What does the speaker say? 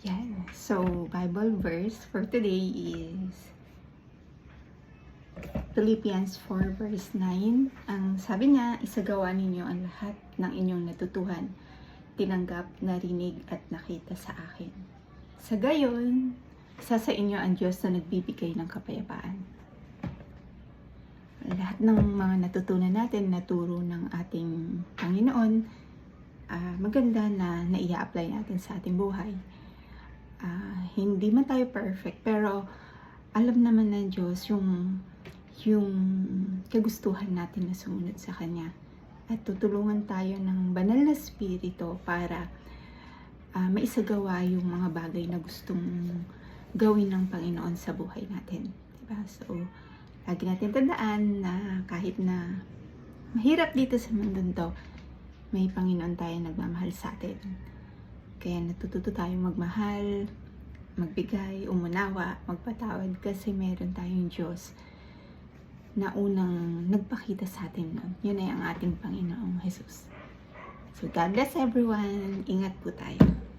Yan. So, Bible verse for today is Philippians 4 verse 9. Ang sabi niya, isagawa ninyo ang lahat ng inyong natutuhan, tinanggap, narinig at nakita sa akin. Sa gayon, isa sa inyo ang Diyos na nagbibigay ng kapayapaan. Lahat ng mga natutunan natin, naturo ng ating Panginoon, ah, maganda na naia-apply natin sa ating buhay. Hindi man tayo perfect, pero alam naman ng Diyos yung yung kagustuhan natin na sumunod sa Kanya. At tutulungan tayo ng banal na spirito para ah, maisagawa yung mga bagay na gustong gawin ng Panginoon sa buhay natin. Diba? So, lagi natin tandaan na kahit na mahirap dito sa mundo to, may Panginoon tayo nagmamahal sa atin. Kaya natututo tayong magmahal, magbigay, umunawa, magpatawad kasi meron tayong Diyos na unang nagpakita sa atin noon. Yun ay ang ating Panginoong Jesus. So God bless everyone. Ingat po tayo.